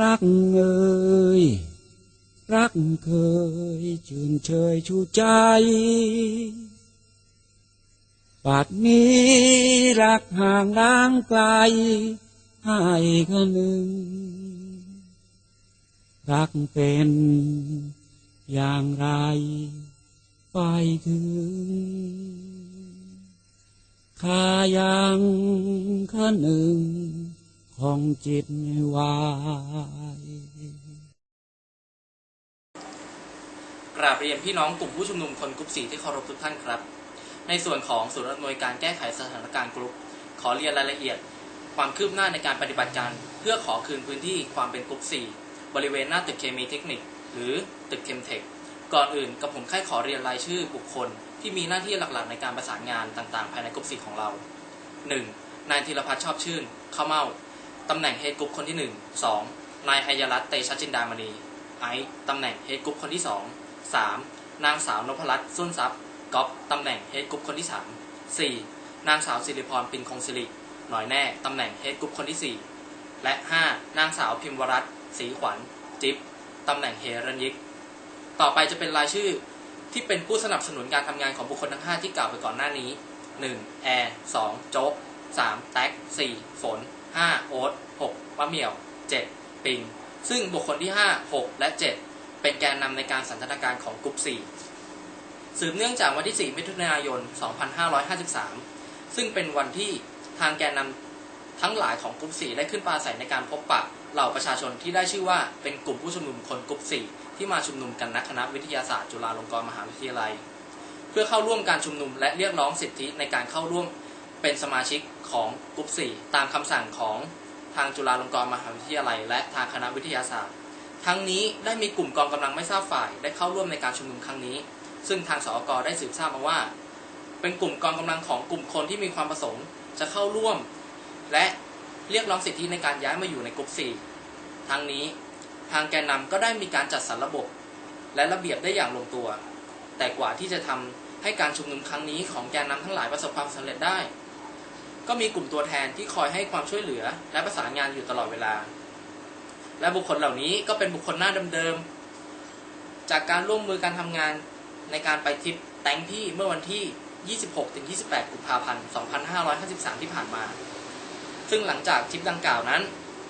รักเอ่ยรักเคยชื่นเชยชูใจปัดนี้รักห่างล้างไกลให้คนหนึ่ง รักเป็นอย่างไร ไปถึงข้ายังข้หนึ่ง ของจิตวายกราบเรียนพี่น้องกลุ่มผู้ชุมนุมคนกรุ๊ปสีที่เคารพทุกท่านครับ ในส่วนของศูนย์อำนวยการแก้ไขสถานการณ์กรุ๊ปขอเรียนรายละเอียด ความคืบหน้าในการปฏิบัติการ เพื่อขอคืนพื้นที่ความเป็นกรุ๊ปสี่บริเวณหน้าตึกเคมีเทคนิค หรือตึกเคมเทคก่อนอื่นกับผมแค่ขอเรียนรายชื่อบุคคล ที่มีหน้าที่หลักๆ ในการประสานงานต่างๆ ภายในกรุ๊ปสีของเรา 1. นายธีรพัฒน์ชอบชื่นข้าเมา ตำแหน่งเฮดกรุ๊ปคนที่ 1 2. นายอัยรัตเตชจินดามณีไอตำแหน่งเฮดกรุ๊ปคนที่ 2 3. นางสาวนพรัตน์สุนทรัพย์ก๊อฟตำแหน่งเฮดกรุ๊ปคนที่ 3 4. นางสาวสิริพรปินคงศิริหน่อยแน่ตำแหน่งเฮดกรุ๊ปคนที่ 4 และ 5. นางสาวพิมวรัตน์ศรีขวัญ จิ๊บตำแหน่งเฮรัญยิก ต่อไปจะเป็นรายชื่อที่เป็นผู้สนับสนุนการทำงานของบุคคลทั้ง 5 ที่กล่าวไปก่อนหน้านี้ 1. แอร์ 2. โจ๊ก 3. แท็ก 4. ฝน 5. โอ๊ต 6. มะเหมี่ยว 7. ปิง ซึ่งบุคคลที่5 6และ7เป็นแกนนำในการสันทนาการของกลุ่ม4สืบเนื่องจากวันที่ 4 มิถุนายน 2553 ซึ่งเป็นวันที่ทางแกนนำทั้งหลายของกลุ่ม4ได้ขึ้นปราศัยในการพบปะเหล่าประชาชนที่ได้ชื่อว่าเป็นกลุ่มผู้ชุมนุมคนกลุ่ม4ที่มาชุมนุมกันณคณะวิทยาศาสตร์จุฬาลงกรณ์มหาวิทยาลัย เพื่อเข้าร่วมการชุมนุมและเรียกร้องสิทธิในการเข้าร่วมเป็นสมาชิก ของกลุ่ม4ตามคำสั่งของทางจุฬาลงกรณ์มหาวิทยาลัย และทางคณะวิทยาศาสตร์ ทั้งนี้ได้มีกลุ่มกองกำลังไม่ทราบฝ่ายได้เข้าร่วมในการชุมนุมครั้งนี้ ซึ่งทางสอกได้สืบทราบมาว่า เป็นกลุ่มกองกำลังของกลุ่มคนที่มีความประสงค์จะเข้าร่วม และเรียกร้องสิทธิในการย้ายมาอยู่ในกลุ่ม4ทั้งนี้ทางแกนนำก็ได้มีการจัดสรรระบบ และระเบียบได้อย่างลงตัว แต่กว่าที่จะทำให้การชุมนุมครั้งนี้ของแกนนำทั้งหลายประสบความสำเร็จได้ ก็มีกลุ่มตัวแทนที่คอยให้ความช่วยเหลือ และประสานงานอยู่ตลอดเวลา และบุคคลเหล่านี้ก็เป็นบุคคลหน้าเดิมๆ จากการร่วมมือการทำงานในการไปทริปแตงที่เมื่อวันที่ 26-28 กุมภาพันธ์ 2553 ที่ผ่านมา ซึ่งหลังจากทริปดังกล่าวนั้น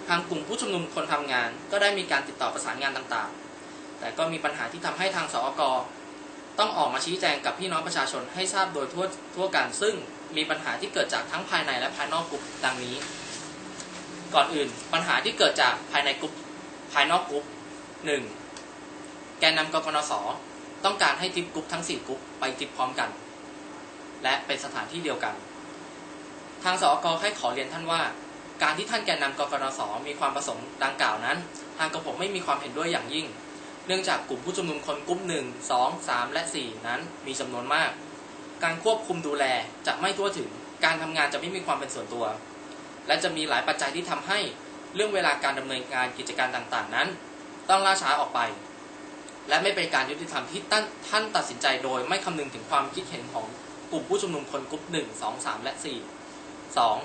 ทางกลุ่มผู้ชุมนุมคนทำงาน ก็ได้มีการติดต่อประสานงานต่างๆ แต่ก็มีปัญหาที่ทำให้ทางสอกต้องออกมาชี้แจงกับพี่น้องประชาชนให้ทราบโดยทั่วทั่วกันซึ่ง มีปัญหาที่เกิดจากทั้งภายในและภายนอกกลุ่มดังนี้ ก่อนอื่นปัญหาที่เกิดจากภายในกลุ่มภายนอกกลุ่มหนึ่งแกนนำกกนสต้องการให้ทิปกลุ่มทั้ง 4กลุ่มไปทิปพร้อมกัน และเป็นสถานที่เดียวกัน ทางสอกให้ขอเรียนท่านว่า การที่ท่านแกนนำกกนสมีความประสงค์ดังกล่าวนั้น ทางกระผมไม่มีความเห็นด้วยอย่างยิ่ง เนื่องจากกลุ่มผู้ชุมนุมคนกลุ่มหนึ่งสองสามและสี่นั้นมีจำนวนมาก การควบคุมดูแลจะไม่ทั่วถึง การทำงานจะไม่มีความเป็นส่วนตัว และจะมีหลายปัจจัยที่ทำให้เรื่องเวลาการดำเนินการกิจการต่างๆ นั้น ต้องล่าช้าออกไป และไม่เป็นการยุติธรรมที่ท่านตัดสินใจโดย ไม่คำนึงถึงความคิดเห็นของกลุ่มผู้ชุมนุมคนกลุ่มหนึ่งสองสามและสี่สอง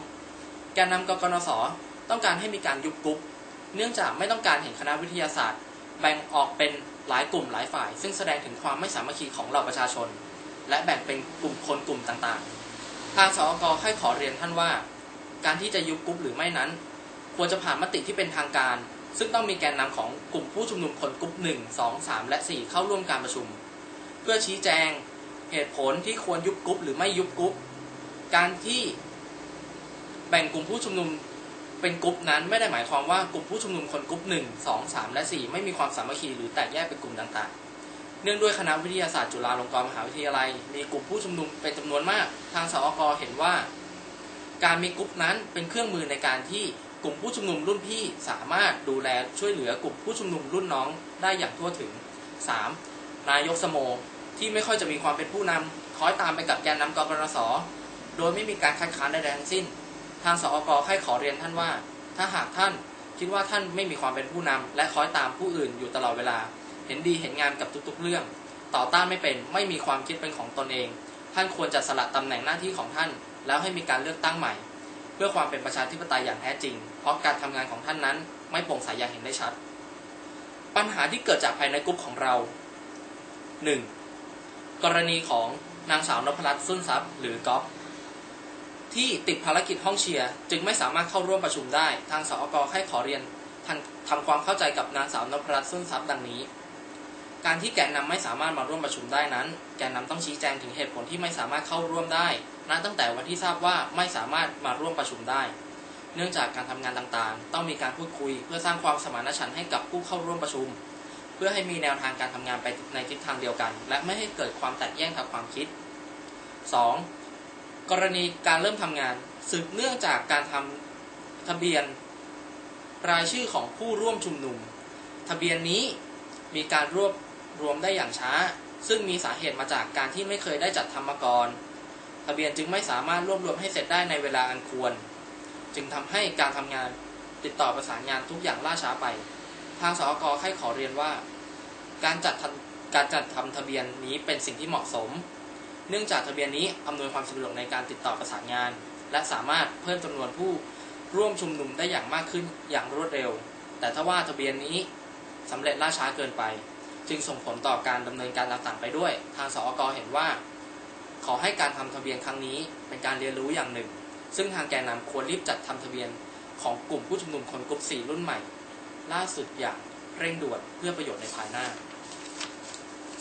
แกนนำกกนสต้องการให้มีการยุบกลุ่มเนื่องจากไม่ต้องการเห็นคณะวิทยาศาสตร์ แบ่งออกเป็นหลายกลุ่มหลายฝ่าย ซึ่งแสดงถึงความไม่สามัคคีของเราประชาชน และแบ่งเป็นกลุ่มคนกลุ่มต่างๆ ทางสอกให้ขอเรียนท่านว่า การที่จะยุบกลุ่มหรือไม่นั้น ควรจะผ่านมติที่เป็นทางการ ซึ่งต้องมีแกนนำของกลุ่มผู้ชุมนุมคนกลุ่มหนึ่งสองสามและสี่เข้าร่วมการประชุม เพื่อชี้แจงเหตุผลที่ควรยุบกลุ่มหรือไม่ยุบกลุ่มการที่แบ่งกลุ่มผู้ชุมนุมเป็นกลุ่มนั้นไม่ได้หมายความว่ากลุ่มผู้ชุมนุมคนกลุ่มหนึ่งสองสามและสี่ไม่มีความสามัคคีหรือแตกแยกเป็นกลุ่มต่างๆ นื่องด้วยคณะวิทยาศาสตร์จุฬาลงกรณ์มหาวิทยาลัย มีกลุ่มผู้ชุมนุมเป็นจำนวนมาก ทางสอกเห็นว่า การมีกลุ่มนั้นเป็นเครื่องมือในการที่กลุ่มผู้ชุมนุมรุ่นพี่สามารถดูแลช่วยเหลือกลุ่มผู้ชุมนุมรุ่นน้องได้อย่างทั่วถึง 3. นายกสโมที่ไม่ค่อยจะมีความเป็นผู้นำคอยตามไปกับแกนนำกกนสโดยไม่มีการคัดค้านใดๆทั้งสิ้น ทางสอกให้ขอเรียนท่านว่า ถ้าหากท่านคิดว่าท่านไม่มีความเป็นผู้นำและคอยตามผู้อื่นอยู่ตลอดเวลา เห็นดีเห็นงามกับทุกๆ เรื่อง ต่อต้านไม่เป็นไม่มีความคิดเป็นของตนเอง ท่านควรจะสละตำแหน่งหน้าที่ของท่าน แล้วให้มีการเลือกตั้งใหม่ เพื่อความเป็นประชาธิปไตยอย่างแท้จริง เพราะการทำงานของท่านนั้น ไม่โปร่งใสอย่างเห็นได้ชัด ปัญหาที่เกิดจากภายในกลุ่มของเรา 1. กรณีของนางสาวนพรัตน์สุนทรัพย์ หรือก๊อฟที่ติดภารกิจห้องเชียร์จึงไม่สามารถเข้าร่วมประชุมได้ ทางสอกให้ขอเรียนทำทำความเข้าใจกับนางสาวนพรัตน์สุนทรัพย์ดังนี้ การที่แกนนำไม่สามารถมาร่วมประชุมได้นั้น แกนนำต้องชี้แจงถึงเหตุผลที่ไม่สามารถเข้าร่วมได้นับตั้งแต่วันที่ทราบว่าไม่สามารถมาร่วมประชุมได้ เนื่องจากการทำงานต่างๆ ต้องมีการพูดคุย เพื่อสร้างความสมานฉันท์ให้กับผู้เข้าร่วมประชุม เพื่อให้มีแนวทางการทำงานไปในทิศทางเดียวกัน และไม่ให้เกิดความแตกแยกทางความคิด 2. กรณีการเริ่มทำงานสืบเนื่องจากการทำทะเบียน รายชื่อของผู้ร่วมชุมนุม ทะเบียนนี้มีการรวบ รวมได้อย่างช้า ซึ่งมีสาเหตุมาจากการที่ไม่เคยได้จัดทำมาก่อนทะเบียนจึงไม่สามารถรวบรวมให้เสร็จได้ในเวลาอันควร จึงทำให้การทำงานติดต่อประสานงานทุกอย่างล่าช้าไป ทางสอกให้ขอเรียนว่า การจัดการจัดทำทะเบียนนี้เป็นสิ่งที่เหมาะสม เนื่องจากทะเบียนนี้อำนวยความสะดวกในการติดต่อประสานงาน และสามารถเพิ่มจำนวนผู้ร่วมชุมนุมได้อย่างมากขึ้นอย่างรวดเร็ว แต่ถ้าว่าทะเบียนนี้สำเร็จล่าช้าเกินไป จึงส่งผลต่อการดำเนินการต่างๆไปด้วย ทางสอกเห็นว่า ขอให้การทำทะเบียนครั้งนี้เป็นการเรียนรู้อย่างหนึ่ง ซึ่งทางแกนนำควรรีบจัดทำทะเบียนของกลุ่มผู้ชุมนุมคนกลุ่ม4รุ่นใหม่ ล่าสุดอย่างเร่งด่วนเพื่อประโยชน์ในภายหน้า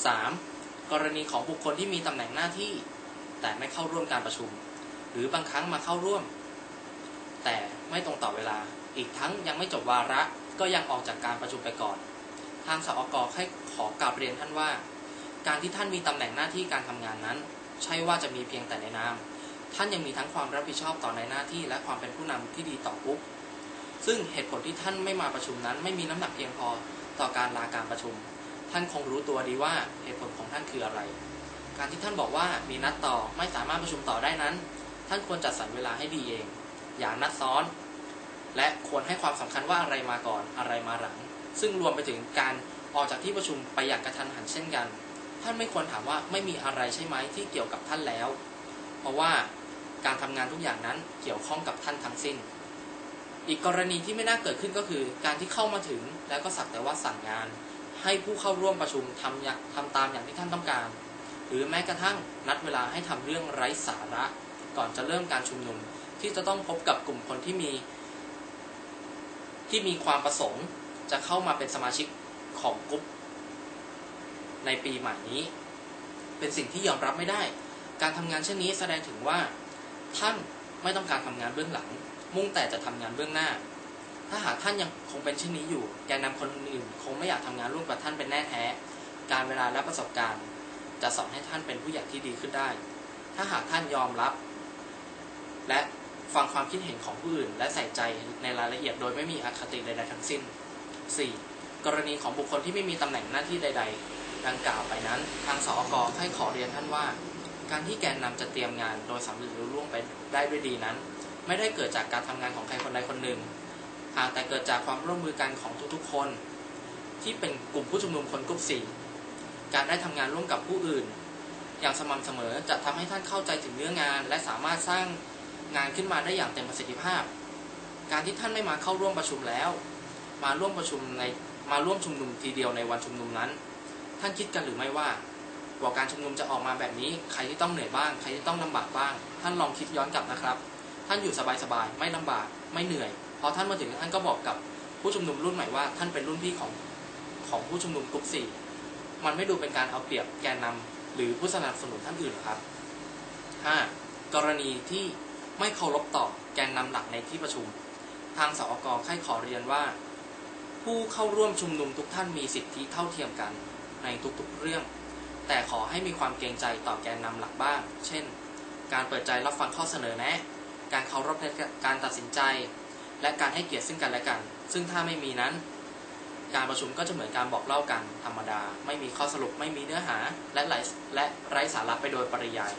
3. กรณีของบุคคลที่มีตำแหน่งหน้าที่ แต่ไม่เข้าร่วมการประชุม หรือบางครั้งมาเข้าร่วม แต่ไม่ตรงต่อเวลา อีกทั้งยังไม่จบวาระก็ยังออกจากการประชุมไปก่อน ทางสอกให้ขอกราบเรียนท่านว่า การที่ท่านมีตำแหน่งหน้าที่การทำงานนั้น ใช่ว่าจะมีเพียงแต่ในนาม ท่านยังมีทั้งความรับผิดชอบต่อในหน้าที่ และความเป็นผู้นำที่ดีต่อกรุ๊ปซึ่งเหตุผลที่ท่านไม่มาประชุมนั้น ไม่มีน้ำหนักเพียงพอต่อการลาการประชุม ท่านคงรู้ตัวดีว่าเหตุผลของท่านคืออะไร การที่ท่านบอกว่ามีนัดต่อไม่สามารถประชุมต่อได้นั้น ท่านควรจัดสรรเวลาให้ดีเอง อย่านัดซ้อน และควรให้ความสำคัญว่าอะไรมาก่อนอะไรมาหลัง ซึ่งรวมไปถึงการออกจากที่ประชุมไปอย่างกระทันหันเช่นกัน ท่านไม่ควรถามว่าไม่มีอะไรใช่ไหมที่เกี่ยวกับท่านแล้ว เพราะว่าการทำงานทุกอย่างนั้นเกี่ยวข้องกับท่านทั้งสิ้น อีกกรณีที่ไม่น่าเกิดขึ้นก็คือ การที่เข้ามาถึงแล้วก็สักแต่ว่าสั่งงาน ให้ผู้เข้าร่วมประชุมทำาทำตามอย่างที่ท่านต้องการ หรือแม้กระทั่งนัดเวลาให้ทำเรื่องไร้สาระ ก่อนจะเริ่มการชุมนุม ที่จะต้องพบกับกลุ่มคนที่มี ที่มีความประสงค์ จะเข้ามาเป็นสมาชิกของกลุ่มในปีใหม่นี้ เป็นสิ่งที่ยอมรับไม่ได้ การทำงานเช่นนี้แสดงถึงว่า ท่านไม่ต้องการทำงานเบื้องหลัง มุ่งแต่จะทำงานเบื้องหน้า ถ้าหากท่านยังคงเป็นเช่นนี้อยู่แกนนำคนอื่นคงไม่อยากทำงานร่วมกับท่านเป็นแน่แท้ การเวลาและประสบการณ์ จะสอนให้ท่านเป็นผู้ใหญ่ที่ดีขึ้นได้ ถ้าหากท่านยอมรับ และฟังความคิดเห็นของผู้อื่น และใส่ใจในรายละเอียดโดยไม่มีอคติใดๆทั้งสิ้น 4. กรณีของบุคคลที่ไม่มีตำแหน่งหน้าที่ใด ๆ ดังกล่าวไปนั้น ทางสอกให้ขอเรียนท่านว่า การที่แกนนำจะเตรียมงานโดยสำเร็จรุ่ล่วงไปได้ด้วยดีนั้น ไม่ได้เกิดจากการทำงานของใครคนใดคนหนึ่ง หากแต่เกิดจากความร่วมมือกันของทุกๆคน ที่เป็นกลุ่มผู้ชุมนุมคนกลุ่มสี่การได้ทำงานร่วมกับผู้อื่น อย่างสม่ำเสมอจะทำให้ท่านเข้าใจถึงเนื้องาน และสามารถสร้างงานขึ้นมาได้อย่างเต็มประสิทธิภาพ การที่ท่านไม่มาเข้าร่วมประชุมแล้ว มาร่วมประชุมในมาร่วมชุมนุมทีเดียวในวันชุมนุมนั้น ท่านคิดกันหรือไม่ว่ากว่าการชุมนุมจะออกมาแบบนี้ ใครที่ต้องเหนื่อยบ้าง ใครที่ต้องลำบากบ้าง ท่านลองคิดย้อนกลับนะครับ ท่านอยู่สบายๆ ไม่ลำบาก ไม่เหนื่อย พอท่านมาถึงท่านก็บอกกับผู้ชุมนุมรุ่นใหม่ว่า ท่านเป็นรุ่นพี่ของของผู้ชุมนุมกลุ่มสี่มันไม่ดูเป็นการเอาเปรียบแกนนำหรือผู้สนับสนุนท่านอื่นหรอครับ 5. กรณีที่ไม่เคารพต่อแกนนำหลักในที่ประชุม ทางสอกใคร่ขอเรียนว่า ผู้เข้าร่วมชุมนุมทุกท่านมีสิทธิเท่าเทียมกันในทุกๆเรื่อง แต่ขอให้มีความเกรงใจต่อแกนนำหลักบ้าง เช่น การเปิดใจรับฟังข้อเสนอแนะ การเคารพในการตัดสินใจ และการให้เกียรติซึ่งกันและกัน ซึ่งถ้าไม่มีนั้น การประชุมก็จะเหมือนการบอกเล่ากันธรรมดา ไม่มีข้อสรุปไม่มีเนื้อหาและไร้และไร้สาระไปโดยปริยาย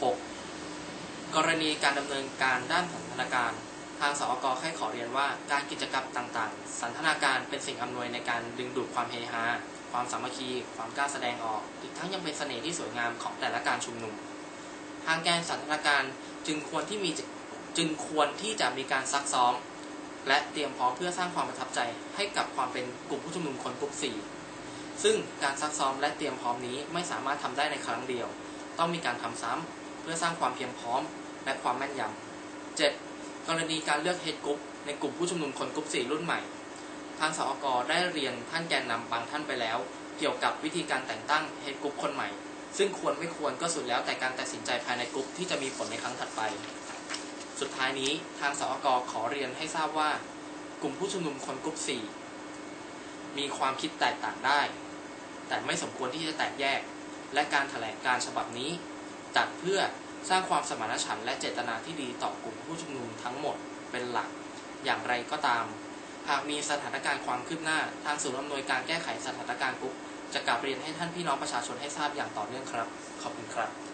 6. กรณีการดำเนินการด้านสันทนการ ทางสอกให้ขอเรียนว่าการกิจกรรมต่างๆ สันทนาการเป็นสิ่งอำนวยในการดึงดูดความเฮฮา ความสามัคคี ความกล้าแสดงออก อีกทั้งยังเป็นเสน่ห์ที่สวยงามของแต่ละการชุมนุม ทางแกนสันทนาการจึงควรที่มีจึงควรที่จะมีการซักซ้อม และเตรียมพร้อมเพื่อสร้างความประทับใจให้กับความเป็นกลุ่มผู้ชุมนุมคนกลุ่ม4ซึ่งการซักซ้อมและเตรียมพร้อมนี้ไม่สามารถทำได้ในครั้งเดียว ต้องมีการทำซ้ำเพื่อสร้างความเพียงพร้อมและความแม่นยำ 7. กรณีการเลือกเฮดกรุ๊ปในกลุ่มผู้ชุมนุมคนกลุ่ม4รุ่นใหม่ ทางสอกได้เรียนท่านแกนนำบางท่านไปแล้ว เกี่ยวกับวิธีการแต่งตั้งเฮดกรุ๊ปคนใหม่ ซึ่งควรไม่ควรก็สุดแล้วแต่การตัดสินใจภายในกลุ่มที่จะมีผลในครั้งถัดไป สุดท้ายนี้ทางสอกขอเรียนให้ทราบว่า กลุ่มผู้ชุมนุมคนกลุ่ม4มีความคิดแตกต่างได้ แต่ไม่สมควรที่จะแตกแยก และการแถลงการฉบับนี้จัดเพื่อ สร้างความสมานฉันท์และเจตนาที่ดีต่อกลุ่มผู้ชุมนุมทั้งหมดเป็นหลัก อย่างไรก็ตาม หากมีสถานการณ์ความคืบหน้า ทางศูนย์อำนวยการแก้ไขสถานการณ์กุ๊กจะกลับเรียนให้ท่านพี่น้องประชาชนให้ทราบอย่างต่อเนื่องครับ ขอบคุณครับ